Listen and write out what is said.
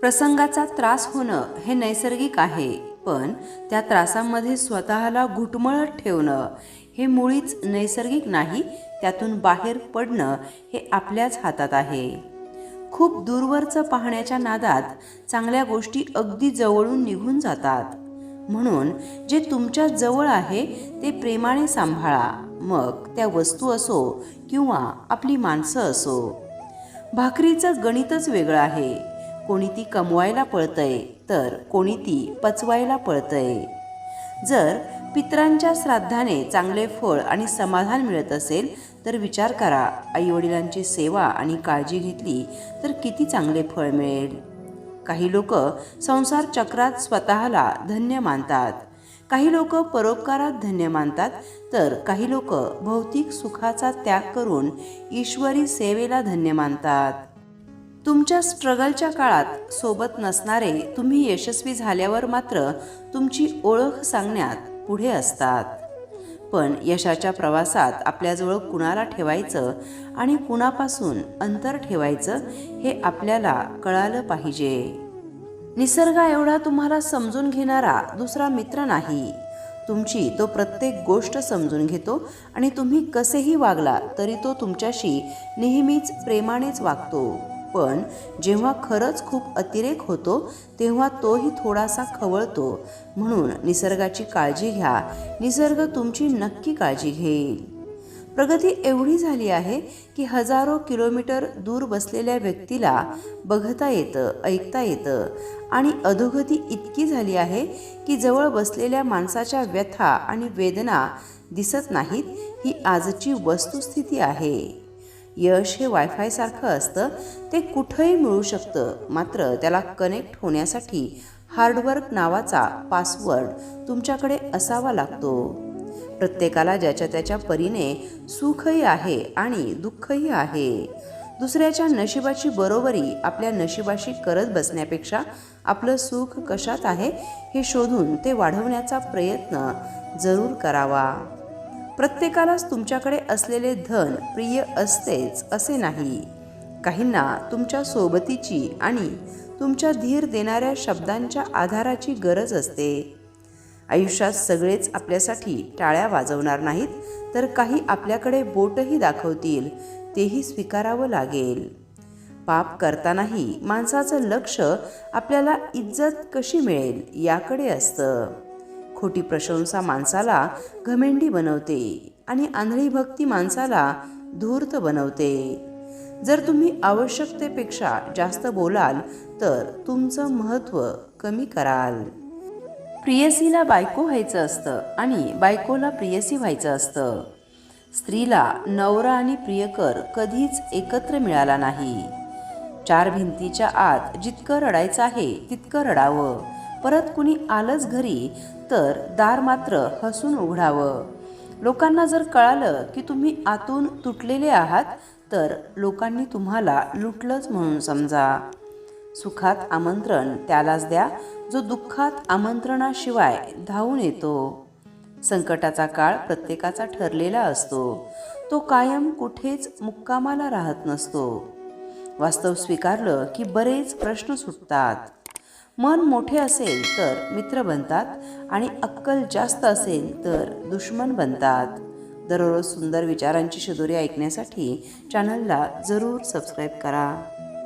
प्रसंगाचा त्रास होणं हे नैसर्गिक आहे पण त्या त्रासामध्ये स्वतःला घुटमळत ठेवणं हे मुळीच नैसर्गिक नाही त्यातून बाहेर पडणं हे आपल्याच हातात आहे. खूप दूरवरचं पाहण्याच्या नादात चांगल्या गोष्टी अगदी जवळून निघून जातात. म्हणून जे तुमच्या जवळ आहे ते प्रेमाने सांभाळा. मग त्या वस्तू असो किंवा आपली माणसं असो. भाकरीचं गणितच वेगळं आहे. कोणी ती कमवायला पळतंय तर कोणी ती पचवायला पळतंय. जर पित्रांच्या श्राद्धाने चांगले फळ आणि समाधान मिळत असेल तर विचार करा आईवडिलांची सेवा आणि काळजी घेतली तर किती चांगले फळ मिळेल. काही लोक संसार चक्रात स्वतःला धन्य मानतात. काही लोक परोपकारात धन्य मानतात तर काही लोक भौतिक सुखाचा त्याग करून ईश्वरी सेवेला धन्य मानतात. तुमच्या स्ट्रगलच्या काळात सोबत नसणारे तुम्ही यशस्वी झाल्यावर मात्र तुमची ओळख सांगण्यात पुढे असतात. पण यशाच्या प्रवासात आपल्याजवळ कुणाला ठेवायचं आणि कुणापासून अंतर ठेवायचं हे आपल्याला कळालं पाहिजे. निसर्गा एवढा तुम्हाला समजून घेणारा दुसरा मित्र नाही. तुमची तो प्रत्येक गोष्ट समजून घेतो आणि तुम्ही कसेही वागला तरी तो तुमच्याशी नेहमीच प्रेमानेच वागतो. पण जेव्हा खरंच खूप अतिरेक होतो तेव्हा तोही थोडासा खवळतो. म्हणून निसर्गाची काळजी घ्या. निसर्ग तुमची नक्की काळजी घेईल. प्रगती एवढी झाली आहे की हजारो किलोमीटर दूर बसलेल्या व्यक्तीला बघता येतं ऐकता येतं. आणि अधोगती इतकी झाली आहे की जवळ बसलेल्या माणसाच्या व्यथा आणि वेदना दिसत नाहीत ही आजची वस्तुस्थिती आहे. यश हे वायफायसारखं असतं ते कुठंही मिळू शकतं. मात्र त्याला कनेक्ट होण्यासाठी हार्डवर्क नावाचा पासवर्ड तुमच्याकडे असावा लागतो. प्रत्येकाला ज्याच्या त्याच्या परीने सुखही आहे आणि दुःखही आहे. दुसऱ्याच्या नशिबाची बरोबरी आपल्या नशिबाशी करत बसण्यापेक्षा आपलं सुख कशात आहे हे शोधून ते वाढवण्याचा प्रयत्न जरूर करावा. प्रत्येकालाच तुमच्याकडे असलेले धन प्रिय असतेच असे नाही. काहींना तुमच्या सोबतीची आणि तुमच्या धीर देणाऱ्या शब्दांच्या आधाराची गरज असते. आयुष्यात सगळेच आपल्यासाठी टाळ्या वाजवणार नाहीत तर काही आपल्याकडे बोटही दाखवतील तेही स्वीकारावं लागेल. पाप करतानाही माणसाचं लक्ष आपल्याला इज्जत कशी मिळेल याकडे असतं. खोटी प्रशंसा माणसाला घमेंडी बनवते आणि आंधळी भक्ती माणसाला धूर्त बनवते. जर तुम्ही आवश्यकतेपेक्षा जास्त बोलाल तर तुमचं महत्त्व कमी कराल. प्रियसीला बायको व्हायचं असतं आणि बायकोला प्रियसी व्हायचं असतं. स्त्रीला नवरा आणि प्रियकर कधीच एकत्र मिळाला नाही. चार भिंतीच्या आत जितकं रडायचं आहे तितकं रडावं. परत कुणी आलंच घरी तर दार मात्र हसून उघडावं. लोकांना जर कळालं की तुम्ही आतून तुटलेले आहात तर लोकांनी तुम्हाला लुटलंच म्हणून समजा. सुखात आमंत्रण त्यालाच द्या जो दुःखात आमंत्रणाशिवाय धावून येतो. संकटाचा काळ प्रत्येकाचा ठरलेला असतो. तो कायम कुठेच मुक्कामाला राहत नसतो. वास्तव स्वीकारलं की बरेच प्रश्न सुटतात. मन मोठे असेल तर मित्र बनतात आणि अक्कल जास्त असेल तर दुश्मन बनतात. दररोज सुंदर विचारांची शिदोरी ऐकण्यासाठी चॅनलला जरूर सबस्क्राईब करा.